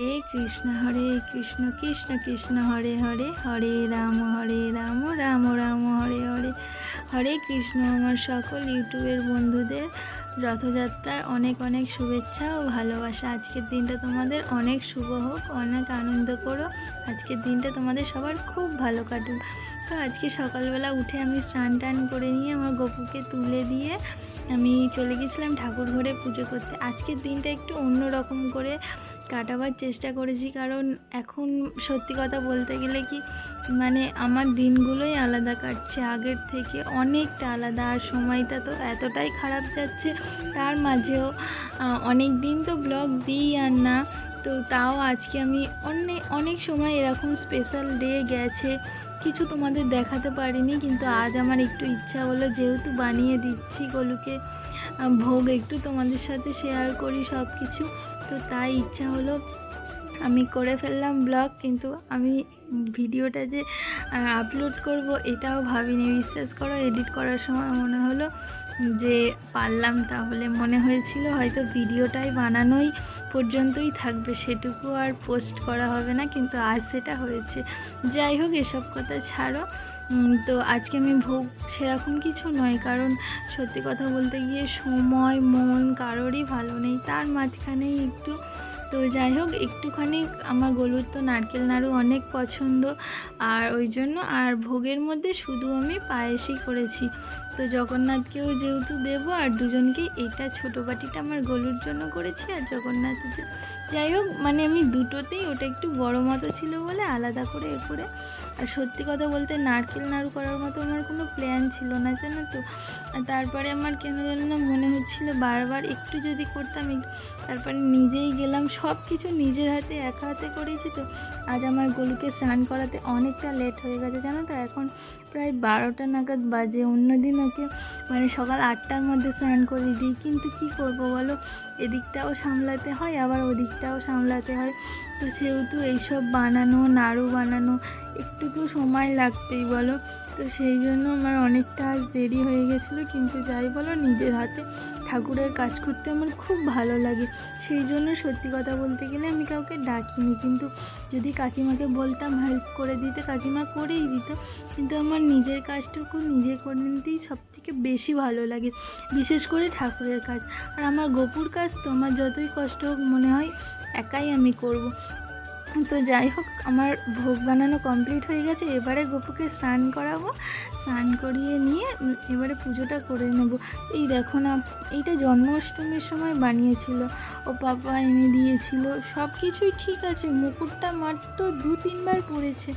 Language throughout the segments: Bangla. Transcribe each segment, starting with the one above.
হে কৃষ্ণ, হরে কৃষ্ণ কৃষ্ণ কৃষ্ণ, হরে হরে হরে রাম হরে রাম রাম রাম, হরে হরে। হরে কৃষ্ণ, আমার সকল ইউটিউবের বন্ধুদের রথযাত্রার অনেক অনেক শুভেচ্ছা ও ভালোবাসা। আজকের দিনটা তোমাদের অনেক শুভ হোক, অনেক আনন্দ করো। আজকের দিনটা তোমাদের সবার খুব ভালো কাটুক। তো আজকে সকালবেলা উঠে আমি স্নান টান করে নিয়ে আমার গপুকে তুলে দিয়ে আমি চলে গেছিলাম ঠাকুর ঘরে পুজো করতে। আজকের দিনটা একটু অন্য রকম করে কাটাবার চেষ্টা করেছি, কারণ এখন সত্যি কথা বলতে গেলে কি মানে আমার দিনগুলোই আলাদা কাটছে। আগের থেকে অনেকটা আলাদা, আর সময়টা তো এতটাই খারাপ যাচ্ছে। তার মাঝেও অনেক দিন তো ব্লগ দিই আর না, তো তাও আজকে আমি অনেক অনেক সময় এরকম স্পেশাল ডে গেছে। কিছু তোমাদের দেখাতে পারিনি, কিন্তু আজ আমার একটু ইচ্ছা হলো যেহেতু বানিয়ে দিচ্ছি গলুকে। ভোগ একটু তোমাদের সাথে শেয়ার করি সব কিছু তো তাই ইচ্ছা হলো আমি করে ফেললাম ব্লগ কিন্তু আমি ভিডিওটা যে আপলোড করব এটাও ভাবিনি। বিশ্বাস করো এডিট করার সময় মনে হলো যে, পারলাম তাহলে। মনে হয়েছিল হয়তো ভিডিওটাই বানানোই পর্যন্তই থাকবে, সেটুকু আর পোস্ট করা হবে না, কিন্তু আজ সেটা হয়েছে। যাই হোক, এসব কথা ছাড়ো। তো আজকে আমি ভোগ সেরকম কিছু নয়, কারণ সত্যি কথা বলতে গিয়ে সময়, মন কারোরই ভালো নেই। তার মাঝখানেই একটু তো যাই হোক, একটুখানি আমার গলুর তো নারকেল নাড়ু অনেক পছন্দ। আর ওই জন্য, আর ভোগের মধ্যে শুধু আমি পায়েসই করেছি। তো জগন্নাথকেও যেহেতু দেবো, আর দুজনকে এটা ছোটো বাটিটা আমার গলুর জন্য করেছি আর জগন্নাথের জন্য। যাই হোক মানে আমি দুটোতেই, ওটা একটু বড় মতো ছিল বলে আলাদা করে এ করে। আর সত্যি কথা বলতে, নারকেল নাড়ু করার মতো আমার কোনো প্ল্যান ছিল না, জানো তো? তারপরে আমার কেন যেন না মনে হচ্ছিল বারবার একটু যদি করতাম, তারপরে নিজেই গেলাম সব কিছু নিজের হাতে, একা হাতে করেছি তো। আজ আমার গলুকে স্নান করাতে অনেকটা লেট হয়ে গেছে, জানো তো? এখন প্রায় বারোটা নাগাদ বাজে অন্যদিন ওকে মানে সকাল আটটার মধ্যে স্নান করিয়ে দিই। কিন্তু কি করব বলো? এদিকটাও সামলাতে হয়, আবার ওদিকটাও সামলাতে হয়। তো সেহেতু এইসব বানানো, নাড়ু বানানো, একটু তো সময় লাগবেই বলো। তো সেই জন্য আমার অনেকটা আজ দেরি হয়ে গেছিল, কিন্তু যাই বলো, নিজের হাতে ঠাকুরের কাজ করতে আমার খুব ভালো লাগে। সেই জন্য সত্যি কথা বলতে গেলে আমি কাউকে ডাকিনি, কিন্তু যদি কাকিমাকে বলতাম হেল্প করে দিতে, কাকিমা করেই দিত। কিন্তু আমার নিজের কাজটুকু নিজে করে নিতেই সব থেকে বেশি ভালো লাগে, বিশেষ করে ঠাকুরের কাজ। আর আমার গোপুর কাজ তো আমার যতই কষ্ট হোক মনে হয় একাই আমি করব। তো যাই হোক, আমার ভোগ বানানো কমপ্লিট হয়ে গেছে। এবারে গোপুকে স্নান করাবো। স্নান করিয়ে নিয়ে এবারে পুজোটা করে নেব। এই দেখো না, এইটা জন্মাষ্টমীর সময় বানিয়েছিল। ও পাপা এনে দিয়েছিল। সব কিছুই ঠিক আছে। মুকুটটা মাত্র দু তিনবার পড়েছে।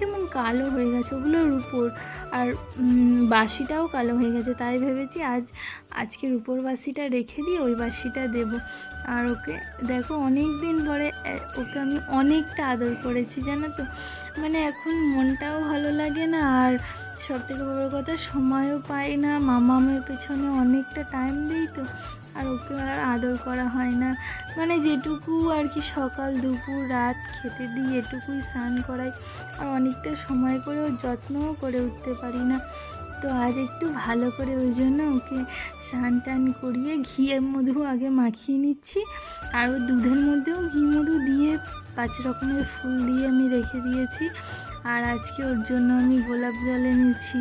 কেমন কালো হয়ে গেছে? ওগুলোর উপর। আর বাসিটাও কালো হয়ে গেছে। তাই ভেবেছি আজ আজকে উপর বাসিটা রেখে দিয়ে ওই বাসিটা দেবো। আর ওকে, দেখো অনেক দিন পরে ওকে আমি অনেকটা আদর করেছি, জানো তো? মানে এখন মনটাও ভালো লাগে না, আর সব থেকে বড় কথা, সময়ও পাই না, মামামের পেছনে অনেকটা টাইম দিই তো। আর ওকে আর আদর করা হয় না। মানে যেটুকু আর কি সকাল, দুপুর, রাত খেতে দিই, এটুকুই স্নান করাই। আর অনেকটা সময় করে ওর যত্নও করে উঠতে পারি না। তো আজ একটু ভালো করে ওই জন্য ওকে স্নান টান করিয়ে ঘিয়ের মধু আগে মাখিয়ে নিচ্ছি। আর ওর দুধের মধ্যেও ঘি মধু দিয়ে পাঁচ রকমের ফুল দিয়ে আমি রেখে দিয়েছি। আর আজকে ওর জন্য আমি গোলাপ জল এনেছি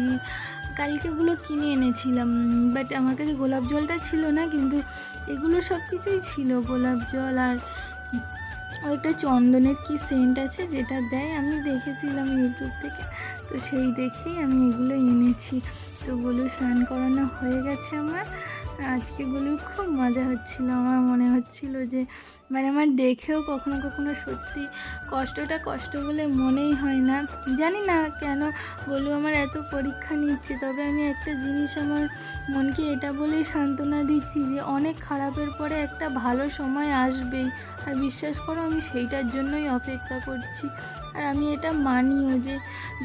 কালকেগুলো কিনে এনেছিলাম বাট আমার কাছে গোলাপ জলটা ছিল না, কিন্তু এগুলো সব কিছুই ছিল, গোলাপ জল আর একটা চন্দনের কি সেন্ট আছে যেটা দেয়, আমি দেখেছিলাম ইউটিউব থেকে, তো সেই দেখেই আমি এগুলো এনেছি। তো গুলো স্নান করানো হয়ে গেছে আমার। আর আজকে গুলো খুব মজা হচ্ছিল। আমার মনে হচ্ছিল যে মানে আমার দেখেও কখনো কখনো সত্যি কষ্টটা কষ্ট বলে মনেই হয় না। জানি না কেন বলু আমার এত পরীক্ষা নিচ্ছে, তবে আমি একটা জিনিস আমার মনকে এটা বলেই সান্ত্বনা দিচ্ছি যে, অনেক খারাপের পরে একটা ভালো সময় আসবেই। আর বিশ্বাস করো আমি সেইটার জন্যই অপেক্ষা করছি। আর আমি এটা মানিও যে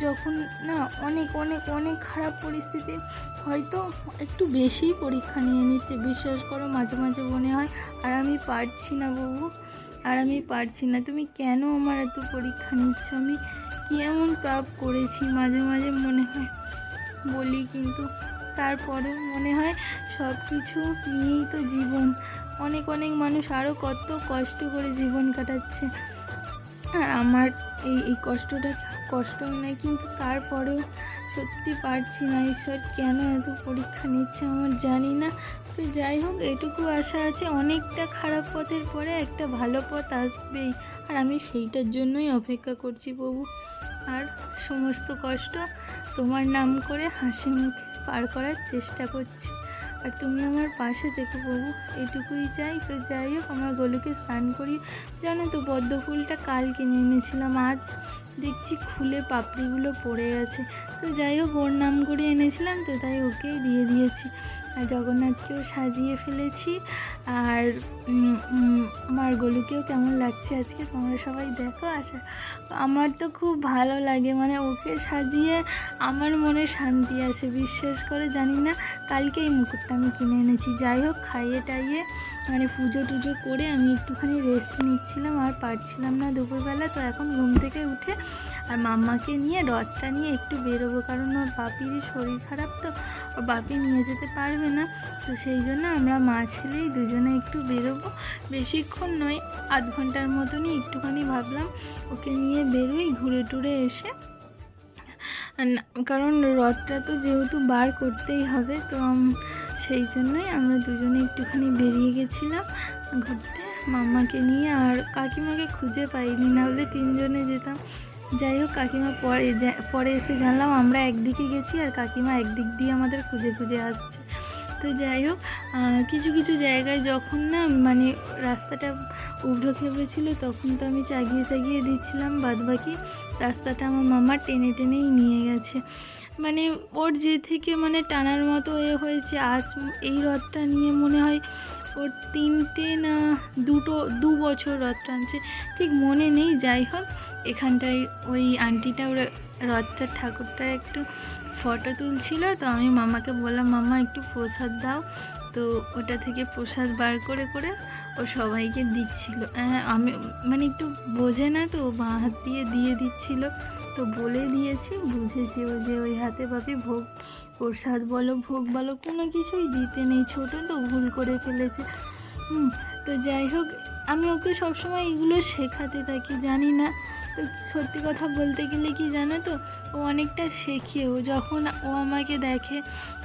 যখন না অনেক অনেক অনেক খারাপ পরিস্থিতি, হয়তো একটু বেশিই পরীক্ষা নিয়ে নিচ্ছে। বিশ্বাস করো, মাঝে মাঝে মনে হয়, আর আমি পারছি না বাবু, আর আমি পারছি না। তুমি কেন আমার এত পরীক্ষা নিচ্ছ? আমি কি এমন পাপ করেছি? মাঝে মাঝে মনে হয়। বলি কিন্তু তারপরে মনে হয় সব কিছু নিয়েই তো জীবন। অনেক অনেক মানুষ আরও কত কষ্ট করে জীবন কাটাচ্ছে। আর আমার এই এই কষ্টটা কষ্ট নেই, কিন্তু তারপরেও সত্যি পারছি না। ঈশ্বর, কেন এত পরীক্ষা নিচ্ছে আমার জানি না। তো যাই হোক, এটুকু আশা আছে, অনেকটা খারাপ পথের পরে একটা ভালো পথ আসবেই। আর আমি সেইটার জন্যই অপেক্ষা করছি প্রভু। আর সমস্ত কষ্ট তোমার নাম করে হাসি মুখে পার করার চেষ্টা করছি। আর তুমি আমার পাশে থেকো প্রভু। এটুকুই চাই, তো যাই হোক, আমার গলুকে স্নান করি। জানো তো পদ্ম ফুলটা কাল কিনে এনেছিলাম, আজ দেখছি খুলে পাপড়িগুলো পড়ে গেছে তো যাই হোক, ওর নাম করে এনেছিলাম, তো তাই ওকেই দিয়ে দিয়েছি। আর জগন্নাথকেও সাজিয়ে ফেলেছি। আর আমার গলুকেও কেমন লাগছে আজকে, তোমরা সবাই দেখো, আশা আমার তো খুব ভালো লাগে। মানে ওকে সাজিয়ে আমার মনে শান্তি আসে, বিশ্বাস করে, জানি না, কালকেই মুকুটটা আমি কিনে এনেছি। যাই হোক, খাইয়ে টাইয়ে মানে পুজো টুজো করে আমি একটুখানি রেস্ট নিচ্ছিলাম আর পারছিলাম না দুপুরবেলা। তো এখন ঘুম থেকে উঠে আর মাম্মাকে নিয়ে রথটা নিয়ে একটু বেরোবো। কারণ ওর বাপিরই শরীর খারাপ তো, ওর বাপি নিয়ে যেতে পারবে না। তো সেই জন্য আমরা মা ছেলেই দুজনে একটু বেরোবো। বেশিক্ষণ নয়, আধ ঘণ্টার মতনই একটুখানি ভাবলাম ওকে নিয়ে বেরোই ঘুরে টুরে এসে। কারণ রথটা তো যেহেতু বার করতেই হবে, তো সেই জন্যই আমরা দুজনে একটুখানি বেরিয়ে গেছিলাম ঘুরতে মাম্মাকে নিয়ে আর কাকিমাকে খুঁজে পাইনি, না হলে তিনজনে যেতাম। যাই হোক, কাকিমা পরে পরে এসে জানলাম আমরা একদিকে গেছি আর কাকিমা একদিক দিয়ে আমাদের খুঁজে খুঁজে আসছে। তো যাই হোক কিছু কিছু জায়গায় যখন না মানে রাস্তাটা উবড়ো খেবড়ে ছিল তখন তো আমি চাগিয়ে চাগিয়ে দিচ্ছিলাম, বাদবাকি রাস্তাটা আমার মামা টেনে টেনেই নিয়ে গেছে। মানে ওর যে থেকে মানে টানার মতো এ হয়েছে, আজ এই রথটা নিয়ে মনে হয় ওর তিনটে না দুটো, দু বছর রথ টানছে। ঠিক মনে নেই, যাই হোক, এখানটায় ওই আন্টিটা ওর রথটার ঠাকুরটা একটু ফটো তুলছিল, তো আমি মামাকে বললাম, মামা, একটু প্রসাদ দাও। তো ওটা থেকে প্রসাদ বার করে করে ও সবাইকে দিচ্ছিল। হ্যাঁ আমি মানে একটু বোঝে না তো বাঁ হাত দিয়ে দিয়ে দিচ্ছিল। তো বলে দিয়েছি বুঝেছি ও যে ওই হাতে ভাবি ভোগ, প্রসাদ বলো, ভোগ বলো, কোনো কিছুই দিতে নেই। ছোটো তো, ভুল করে ফেলেছে। হুম, তো যাই হোক, আমি ওকে সবসময় এগুলো শেখাতে থাকি, জানি না। তো সত্যি কথা বলতে গেলে কি জানো তো, ও অনেকটা শেখে। ও যখন ও আমাকে দেখে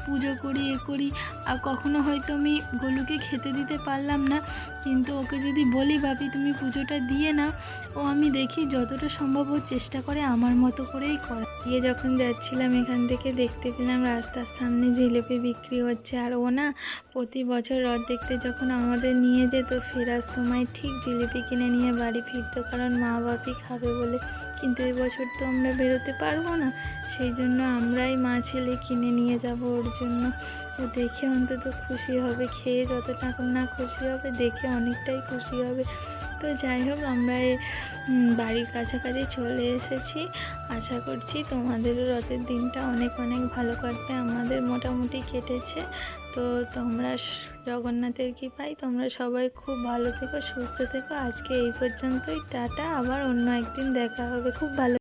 পুজো করি, এ করি। আর কখনো হয়তো আমি গোলুকে খেতে দিতে পারলাম না। কিন্তু ওকে যদি বলি, ভাবি, তুমি পুজোটা দিয়ে নাও। ও আমি দেখি যতটা সম্ভব ও চেষ্টা করে আমার মতো করেই করা। দিয়ে যখন যাচ্ছিলাম এখান থেকে, দেখতে পেলাম রাস্তার সামনে জিলিপি বিক্রি হচ্ছে। আর ও না প্রতি বছর রথ দেখতে যখন আমাদের নিয়ে যেত, ফেরার সময় ঠিক জিলিপি কিনে নিয়ে বাড়ি ফিরতো। কারণ মা বাপি খাবে বলে। কিন্তু এবছর তো আমরা বেরোতে পারব না। সেই জন্য আমরাই মা ছেলে কিনে নিয়ে যাব ওর জন্য। দেখে অন্তত খুশি হবে, খেয়ে যতটা না খুশি হবে, দেখে অনেকটাই খুশি হবে। তো যাই হোক, আমরা বাড়ির কাছাকাছি চলে এসেছি। আশা করছি তোমাদেরও রথের দিনটা অনেক অনেক ভালো কাটবে। আমাদের মোটামুটি কেটেছে। তো তোমরা জগন্নাথের জগন্নাথের পাই তোমরা সবাই খুব ভালো থেকো, সুস্থ থেকো। আজকে এই পর্যন্তই, টাটা। আবার অন্য একদিন দেখা হবে। খুব ভালো